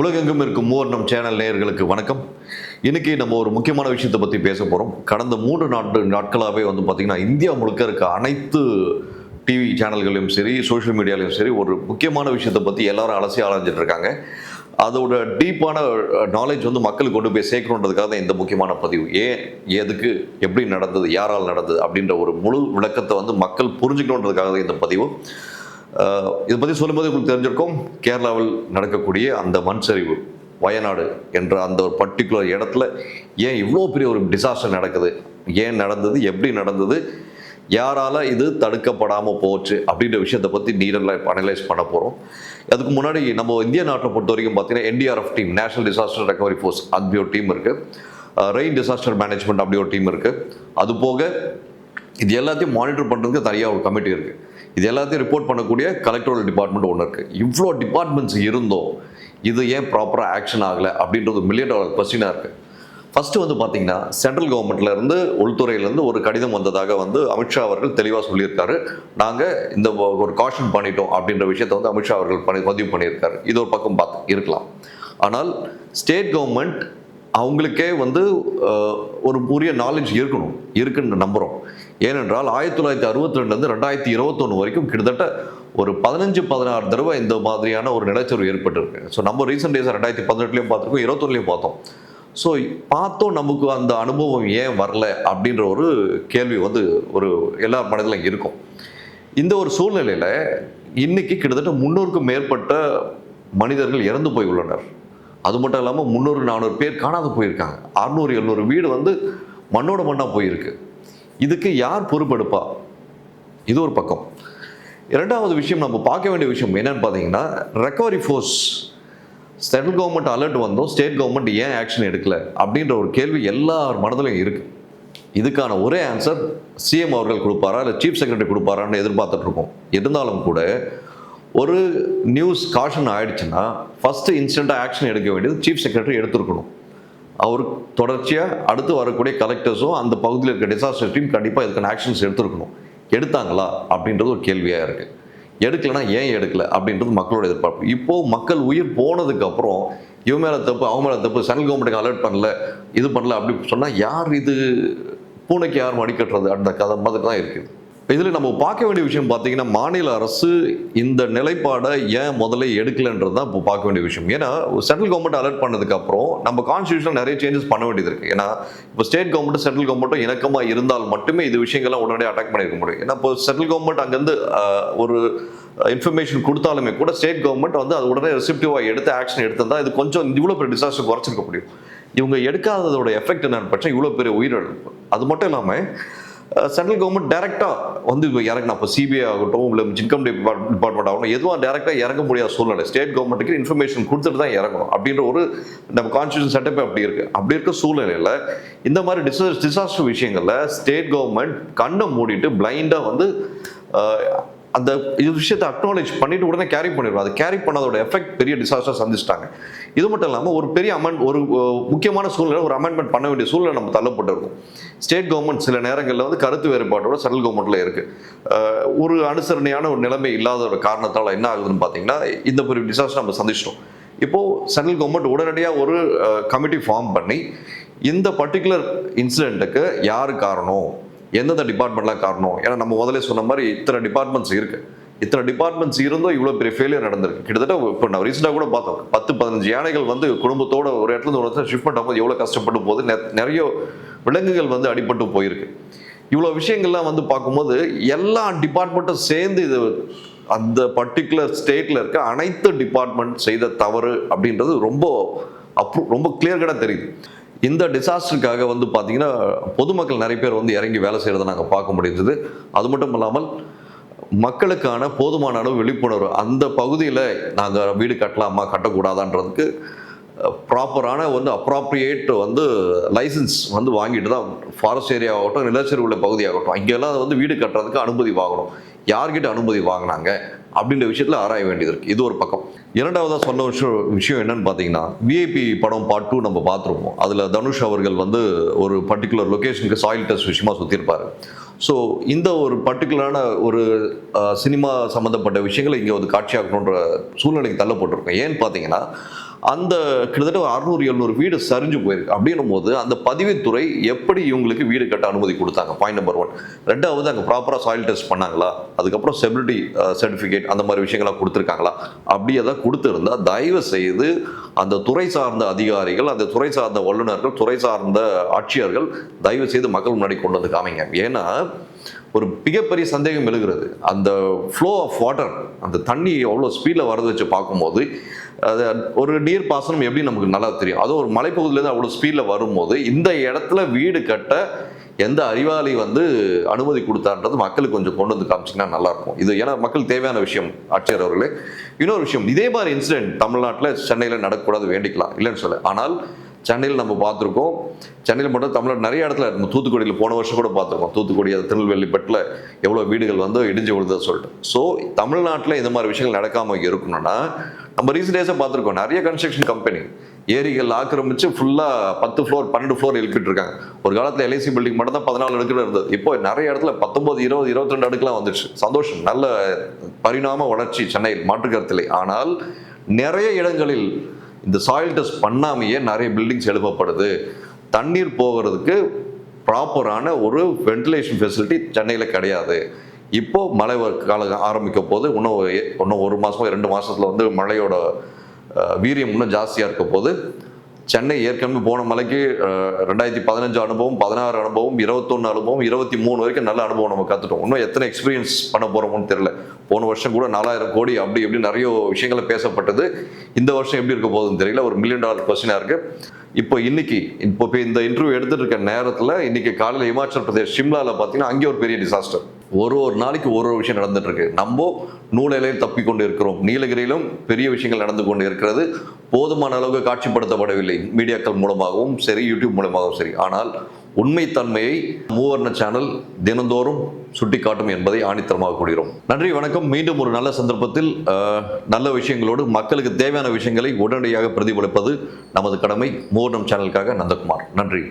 உலகெங்கும் இருக்கும் மூவர்ணம் சேனல் நேயர்களுக்கு வணக்கம். இன்னைக்கு நம்ம ஒரு முக்கியமான விஷயத்தை பற்றி பேச போகிறோம் கடந்த மூன்று நாட்டு நாட்களாகவே வந்து பார்த்திங்கன்னா இந்தியா முழுக்க இருக்க அனைத்து டிவி சேனல்களையும் சரி சோஷியல் மீடியாலையும் சரி ஒரு முக்கியமான விஷயத்தை பற்றி எல்லாரும் அலசி ஆராய்ஞ்சிட்டு இருக்காங்க. அதோட டீப்பான நாலேஜ் வந்து மக்களுக்கு கொண்டு போய் சேர்க்கணுன்றதுக்காக தான் இந்த முக்கியமான பதிவு. ஏன் எதுக்கு எப்படி நடந்தது யாரால் நடந்தது அப்படின்ற ஒரு முழு விளக்கத்தை வந்து மக்கள் புரிஞ்சுக்கணுன்றதுக்காக தான் இந்த பதிவு. இதை பற்றி சொல்லும்போது உங்களுக்கு தெரிஞ்சிருக்கும். கேரளாவில் நடக்கக்கூடிய அந்த மண் சரிவு வயநாடு என்ற அந்த ஒரு பர்டிகுலர் இடத்துல ஏன் இவ்வளோ பெரிய ஒரு டிசாஸ்டர் நடக்குது? ஏன் நடந்தது? எப்படி நடந்தது? யாரால இது தடுக்கப்படாமல் போச்சு? அப்படின்ற விஷயத்தை பற்றி டீடெயிலாக அனலைஸ் பண்ண போகிறோம் அதுக்கு முன்னாடி நம்ம இந்திய நாட்டை பொறுத்த வரைக்கும் பார்த்தீங்கன்னா NDRF team national disaster recovery force அப்படி ஒரு டீம் இருக்குது ரெயின் டிசாஸ்டர் மேனேஜ்மெண்ட் அப்படி ஒரு டீம் இருக்குது அது போக இது எல்லாத்தையும் மானிட்டர் பண்ணுறதுக்கு தனியாக ஒரு கமிட்டி இருக்குது இது எல்லாத்தையும் ரிப்போர்ட் பண்ணக்கூடிய கலெக்டரல் டிபார்ட்மெண்ட் ஒன்று இருக்குது இவ்வளோ டிபார்ட்மெண்ட்ஸ் இருந்தோம். இது ஏன் ப்ராப்பராக ஆக்ஷன் ஆகலை அப்படின்றது மில்லியன் டாலர் கொஸ்டினாக இருக்குது ஃபஸ்ட்டு வந்து பார்த்தீங்கன்னா சென்ட்ரல் கவர்மெண்ட்ல இருந்து உள்துறையிலேருந்து ஒரு கடிதம் வந்ததாக வந்து அமித்ஷா அவர்கள் தெளிவாக சொல்லியிருக்காரு. நாங்கள் இந்த ஒரு காஷன் பண்ணிட்டோம் அப்படின்ற விஷயத்தை வந்து அமித்ஷா அவர்கள் பண்ணி பதிவு பண்ணியிருக்காரு. இது ஒரு பக்கம் பார்த்து இருக்கலாம். ஆனால் ஸ்டேட் கவர்மெண்ட் அவங்களுக்கே வந்து ஒரு உரிய நாலேஜ் இருக்கணும் இருக்குன்னு நம்புகிறோம் ஏனென்றால் ஆயிரத்தி தொள்ளாயிரத்தி அறுபத்தி ரெண்டுலேருந்து ரெண்டாயிரத்தி இருபத்தொன்று வரைக்கும் கிட்டத்தட்ட ஒரு பதினஞ்சு பதினாறு தடவை இந்த மாதிரியான ஒரு நிலச்சரிவு ஏற்பட்டிருக்கு. ஸோ நம்ம ரீசெண்ட் டேஸ் ரெண்டாயிரத்தி பதினெட்டுலேயும் பார்த்துருக்கோம் இருபத்தொன்னுலையும் பார்த்தோம். ஸோ பார்த்தோம் நமக்கு அந்த அனுபவம் ஏன் வரல அப்படின்ற ஒரு கேள்வி வந்து ஒரு எல்லார் மனதிலும் இருக்கும். இந்த ஒரு சூழ்நிலையில் இன்றைக்கி கிட்டத்தட்ட முன்னூறுக்கும் மேற்பட்ட மனிதர்கள் இறந்து போய் உள்ளனர். அது மட்டும் இல்லாமல் முந்நூறு நானூறு பேர் காணாது போயிருக்காங்க. அறுநூறு எழுநூறு வீடு வந்து மண்ணோட மண்ணாக போயிருக்கு. இதுக்கு யார் பொறுப்பெடுப்பா? இது ஒரு பக்கம். இரண்டாவது விஷயம் நம்ம பார்க்க வேண்டிய விஷயம் என்னன்னு பார்த்தீங்கன்னா recovery force central government alert வந்தோம் ஸ்டேட் கவர்மெண்ட் ஏன் ஆக்ஷன் எடுக்கல அப்படின்ற ஒரு கேள்வி எல்லார் மனதிலையும் இருக்குது இதுக்கான ஒரே ஆன்சர் சிஎம் அவர்கள் கொடுப்பாரா இல்லை சீஃப் செக்ரட்டரி கொடுப்பாரான்னு எதிர்பார்த்துட்ருக்கோம். இருந்தாலும் கூட ஒரு நியூஸ் காஷன் ஆயிடுச்சுன்னா ஃபஸ்ட்டு இன்ஸ்டண்ட்டாக ஆக்ஷன் எடுக்க வேண்டியது சீஃப் செக்ரட்டரி எடுத்துருக்கணும். அவர் தொடர்ச்சியாக அடுத்து வரக்கூடிய கலெக்டர்ஸும் அந்த பகுதியில் இருக்க டிசாஸ்டர் டீம் கண்டிப்பாக இதுக்கான ஆக்ஷன்ஸ் எடுத்துருக்கணும். எடுத்தாங்களா? அப்படின்றது ஒரு கேள்வியாக இருக்குது எடுக்கலைன்னா ஏன் எடுக்கலை? அப்படின்றது மக்களோட எதிர்பார்ப்பு. இப்போது மக்கள் உயிர் போனதுக்கப்புறம் இவன் மேலே தப்பு அவன் மேலே தப்பு சென்ட்ரல் கவர்மெண்ட்டுக்கு அலர்ட் பண்ணல இது பண்ணல அப்படி சொன்னால் யார் இது? பூனைக்கு யார் மடிக்கட்டுறது அந்த கதை மாதிரி தான் இருக்குது. இதில் நம்ம பார்க்க வேண்டிய விஷயம் பார்த்தீங்கன்னா மாநில அரசு இந்த நிலைப்பாடை ஏன் முதல்ல எடுக்கலைன்றது தான் இப்போ பார்க்க வேண்டிய விஷயம். ஏன்னா சென்ட்ரல் கவர்மெண்ட் அலர்ட் பண்ணதுக்கப்புறம் நம்ம கான்ஸ்டியூஷன் நிறைய சேஞ்சஸ் பண்ண வேண்டியது இருக்குது ஏன்னா இப்போ ஸ்டேட் கவர்மெண்ட் சென்ட்ரல் கவர்மெண்ட்டும் இணக்கமாக இருந்தால் மட்டுமே இது விஷயங்கள்லாம் உடனடியாக அட்டாக் பண்ணியிருக்க முடியும். ஏன்னா இப்போ சென்ட்ரல் கவர்மெண்ட் அங்கேருந்து ஒரு இன்ஃபர்மேஷன் கொடுத்தாலுமே கூட ஸ்டேட் கவர்மெண்ட் வந்து அது உடனே ரெசிப்டிவாக எடுத்து ஆக்ஷன் எடுத்திருந்தால் இது கொஞ்சம் இவ்வளோ பெரிய டிசாஸ்டர் குறைச்சிருக்க முடியும். இவங்க எடுக்காததோட எஃபெக்ட் என்னன்னு பட்சம் இவ்வளோ பெரிய உயிரிழப்பு. அது மட்டும் இல்லாமல் சென்ட்ரல் கவர்மெண்ட் டைரெக்டாக வந்து இப்போ இறங்கினா இப்போ சிபிஐ ஆகட்டும் இல்லை இன்கம் டிபார்ட்மெண்ட் ஆகட்டும் எதுவும் டைரெக்டாக இறங்க முடியாத சூழ்நிலை. ஸ்டேட் கவர்மெண்ட்டுக்கு இன்ஃபர்மேஷன் கொடுத்துட்டு தான் இறங்கணும். அப்படின்ற ஒரு நம்ம கான்ஸ்டியூஷன் செட்டப் அப்படி இருக்குது அப்படி இருக்க சூழ்நிலையில் இந்த மாதிரி டிசா டிசாஸ்டர் விஷயங்களில் ஸ்டேட் கவர்மெண்ட் கண்ணை மூடிட்டு பிளைண்டாக வந்து அந்த இது விஷயத்தை அக்னாலேஜ் பண்ணிட்டு உடனே கேரி பண்ணிடுவோம் அது கேரி பண்ணதோட எஃபெக்ட் பெரிய டிசாஸ்டர் சந்திச்சிட்டாங்க. இது மட்டும் இல்லாமல் ஒரு பெரிய அமெண்ட் ஒரு முக்கியமான சூழ்நிலை ஒரு அமெண்ட்மெண்ட் பண்ண வேண்டிய சூழ்நிலை நம்ம தள்ளப்பட்டிருக்கும். ஸ்டேட் கவர்மெண்ட் சில நேரங்களில் வந்து கருத்து வேறுபாட்டோட சென்ட்ரல் கவர்மெண்ட்ல இருக்கு. ஒரு அனுசரணையான ஒரு நிலைமை இல்லாத ஒரு காரணத்தால் என்ன ஆகுதுன்னு பார்த்தீங்கன்னா இந்த பெரிய டிசாஸ்டர் நம்ம சந்திச்சிட்டோம். இப்போ சென்ட்ரல் கவர்மெண்ட் உடனடியாக ஒரு கமிட்டி ஃபார்ம் பண்ணி இந்த பர்டிகுலர் இன்சிடென்ட்டுக்கு யார் காரணம்? எந்தெந்த டிபார்ட்மெண்ட்லாம் காரணம்? ஏன்னா நம்ம முதல்ல சொன்ன மாதிரி இத்தனை டிபார்ட்மெண்ட்ஸ் இருக்கு. இத்தனை டிபார்ட்மெண்ட்ஸ் இருந்தும் இவ்வளோ பெரிய ஃபெயிலியர் நடந்திருக்கு. கிட்டத்தட்ட இப்போ நான் ரீசெண்டாக கூட பார்த்தோம். பத்து பதினஞ்சு யானைகள் வந்து குடும்பத்தோட ஒரு இடத்துல இருந்து ஒரு இடத்துல ஷிஃப்ட் பண்ணும்போது எவ்வளோ கஷ்டப்பட்டு போகுது நிறைய விலங்குகள் வந்து அடிபட்டு போயிருக்கு. இவ்வளோ விஷயங்கள்லாம் வந்து பார்க்கும்போது எல்லா டிபார்ட்மெண்ட்டும் சேர்ந்து இது அந்த பர்டிகுலர் ஸ்டேட்டில் இருக்க அனைத்து டிபார்ட்மெண்ட் செய்த தவறு அப்படின்றது ரொம்ப அப்ரூ ரொம்ப கிளியர் தெரியுது. இந்த டிசாஸ்டருக்காக வந்து பார்த்தீங்கன்னா பொதுமக்கள் நிறைய பேர் வந்து இறங்கி வேலை செய்கிறத நாங்கள் பார்க்க முடிஞ்சது. அது மட்டும் இல்லாமல் மக்களுக்கான போதுமான அளவு விழிப்புணர்வு அந்த பகுதியில் நாங்கள் வீடு கட்டலாமா கட்டக்கூடாதான்றதுக்கு ப்ராப்பரான வந்து அப்ராப்ரியேட் வந்து லைசன்ஸ் வந்து வாங்கிட்டு தான் ஃபாரஸ்ட் ஏரியா ஆகட்டும் நிலச்சரி உள்ள பகுதியாகட்டும் இங்கெல்லாம் வந்து வீடு கட்டுறதுக்கு அனுமதி வாங்கணும். யார்கிட்ட அனுமதி வாங்கினாங்க? அப்படின்ற விஷயத்தில் ஆராய வேண்டியது இருக்குது இது ஒரு பக்கம். இரண்டாவதாக சொன்ன விஷயம் விஷயம் என்னன்னு பார்த்தீங்கன்னா விஐபி படம் பார்ட் டூ நம்ம பார்த்துருப்போம். அதில் தனுஷ் அவர்கள் வந்து ஒரு பர்டிகுலர் லொக்கேஷனுக்கு சாயில் டெஸ்ட் விஷயமா சுற்றிருப்பார் ஸோ இந்த ஒரு பர்டிகுலரான ஒரு சினிமா சம்மந்தப்பட்ட விஷயங்களை இங்கே வந்து காட்சியாகணுன்ற சூழ்நிலைக்கு தள்ளப்பட்டிருக்கோம். ஏன்னு பார்த்தீங்கன்னா அந்த கிட்டத்தட்ட ஒரு அறுநூறு எழுநூறு வீடு சரிஞ்சு போயிருக்கு. அப்படின்னும் போது அந்த பதிவுத்துறை எப்படி இவங்களுக்கு வீடு கட்ட அனுமதி கொடுத்தாங்க? பாயிண்ட் நம்பர் ஒன் ரெண்டாவது அங்கே ப்ராப்பராக சாயில் டெஸ்ட் பண்ணாங்களா? அதுக்கப்புறம் செபிலிட்டி சர்டிஃபிகேட் uh, அந்த மாதிரி விஷயங்கள்லாம் கொடுத்துருக்காங்களா? அப்படி எதாவது கொடுத்துருந்தா தயவு செய்து அந்த துறை சார்ந்த அதிகாரிகள் அந்த துறை சார்ந்த வல்லுநர்கள் துறை சார்ந்த ஆட்சியர்கள் தயவு செய்து மக்கள் முன்னாடி கொண்டு வந்து காமிங்க. ஏன்னா ஒரு மிகப்பெரிய சந்தேகம் எழுகிறது. அந்த ஃப்ளோ ஆஃப் வாட்டர் அந்த தண்ணி எவ்வளோ ஸ்பீடில் வரது வச்சு பார்க்கும்போது அது ஒரு நீர் பாசனம் எப்படி நமக்கு நல்லா தெரியும்? அதுவும் ஒரு மலைப்பகுதியிலேருந்து அவ்வளோ ஸ்பீடில் வரும்போது இந்த இடத்துல வீடு கட்ட எந்த அறிவாளி வந்து அனுமதி கொடுத்தான்றது மக்களுக்கு கொஞ்சம் கொண்டு வந்து காமிச்சிங்கன்னா நல்லாயிருக்கும் இது ஏன்னா மக்கள் தேவையான விஷயம் ஆட்சியர் அவர்களே. இன்னொரு விஷயம் இதே மாதிரி இன்சிடென்ட் தமிழ்நாட்டில் சென்னையில் நடக்கக்கூடாது வேண்டிக்கலாம் இல்லைன்னு சொல்ல ஆனால் சென்னையில் நம்ம பார்த்துருக்கோம். சென்னையில் மட்டும் தமிழ்நாடு நிறைய இடத்துல நம்ம தூத்துக்குடியில் போன வருஷம் கூட பார்த்துருக்கோம். தூத்துக்குடி அது திருநெல்வேலி பட்டில் எவ்வளோ வீடுகள் வந்து இடிஞ்சு விழுதா சொல்லிட்டு. ஸோ தமிழ்நாட்டில் இந்த மாதிரி விஷயங்கள் நடக்காமல் இருக்கணும்னா நம்ம ரீசெண்ட் டேஸாக பார்த்துருக்கோம். நிறைய கன்ஸ்ட்ரக்ஷன் கம்பெனி ஏரிகள் ஆக்கிரமிச்சு ஃபுல்லாக பத்து ஃப்ளோர் பன்னெண்டு ஃப்ளோர் எழுப்பிட்டு இருக்காங்க. ஒரு காலத்தில் எல்ஐசி பில்டிங் மட்டும் தான் பதினாலு அடுக்கில் இருந்தது. இப்போ நிறைய இடத்துல பத்தொம்பது இருபது இருபத்தி ரெண்டு அடுக்குலாம் வந்துச்சு சந்தோஷம். நல்ல பரிணாம வளர்ச்சி சென்னையில் மாற்றுக்கருத்தில்லை ஆனால் நிறைய இடங்களில் இந்த சாயில் டெஸ்ட் பண்ணாமையே நிறைய பில்டிங்ஸ் எழுப்பப்படுது. தண்ணீர் போகிறதுக்கு ப்ராப்பரான ஒரு வென்டிலேஷன் ஃபெசிலிட்டி சென்னையில் கிடையாது. இப்போ மழை வர காலம் ஆரம்பிக்க போது இன்னும் இன்னும் ஒரு மாதமோ ரெண்டு மாதத்தில் வந்து மழையோட வீரியம் இன்னும் ஜாஸ்தியாக இருக்க போது சென்னை ஏற்கனவே போன மலைக்கு ரெண்டாயிரத்தி பதினஞ்சு அனுபவம் பதினாறு அனுபவம் இருபத்தொன்று அனுபவம் இருபத்தி மூணு வரைக்கும் நல்ல அனுபவம் நம்ம கற்றுட்டோம் இன்னும் எத்தனை எக்ஸ்பீரியன்ஸ் பண்ண போகிறோமோன்னு தெரில போன வருஷம் கூட நாலாயிரம் கோடி அப்படி இப்படி நிறைய விஷயங்களை பேசப்பட்டது. இந்த வருஷம் எப்படி இருக்க போகுதுன்னு தெரியல. ஒரு மில்லியன் டாலர் கொஸ்டினாக இருக்கு. இப்போ இன்னைக்கு இப்போ இப்போ இந்த இன்டர்வியூ எடுத்துட்டு இருக்க நேரத்தில் இன்னைக்கு காலையில் இமாச்சல் பிரதேஷ் ஷிம்லாவில் பார்த்தீங்கன்னா அங்கே ஒரு பெரிய டிசாஸ்டர் ஒரு ஒரு நாளைக்கு ஒரு ஒரு விஷயம் நடந்துட்டுருக்கு. நம்ம நூலையிலையும் தப்பி கொண்டு இருக்கிறோம் நீலகிரியிலும் பெரிய விஷயங்கள் நடந்து கொண்டு இருக்கிறது போதுமான அளவுக்கு காட்சிப்படுத்தப்படவில்லை. மீடியாக்கள் மூலமாகவும் சரி யூடியூப் மூலமாகவும் சரி. ஆனால் உண்மைத்தன்மையை மூவர்ண சேனல் தினந்தோறும் சுட்டிக்காட்டும் என்பதை ஆணித்தரமாக கூறுகிறோம். நன்றி வணக்கம். மீண்டும் ஒரு நல்ல சந்தர்ப்பத்தில் நல்ல விஷயங்களோடு மக்களுக்கு தேவையான விஷயங்களை உடனடியாக பிரதிபலிப்பது நமது கடமை. மூவர்ணம் சேனலுக்காக நந்தகுமார். நன்றி.